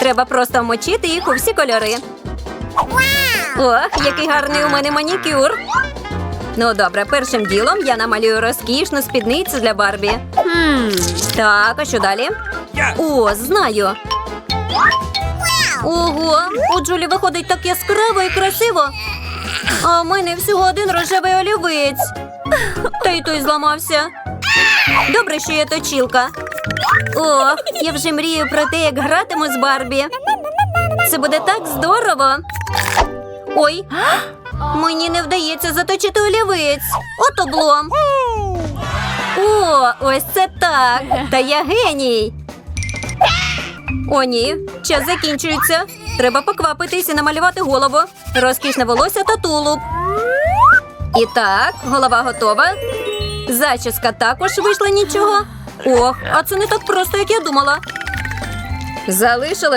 Треба просто вмочити їх у всі кольори. Ох, який гарний у мене манікюр. Ну добре, першим ділом я намалюю розкішну спідницю для Барбі. Так, а що далі? О, знаю. Ого, у Джулі виходить так яскраво і красиво. А в мене всього один рожевий олівець. Та й той зламався. Добре, що є точілка. Ох, я вже мрію про те, як гратиму з Барбі. Це буде так здорово. Ой, мені не вдається заточити олівець. От облом. О, ось це так. Та я геній. О, ні, час закінчується. Треба поквапитись і намалювати голову. Розкішне волосся та тулуб. І так, голова готова. Зачіска також вийшла нічого. Ох, а це не так просто, як я думала. Залишилось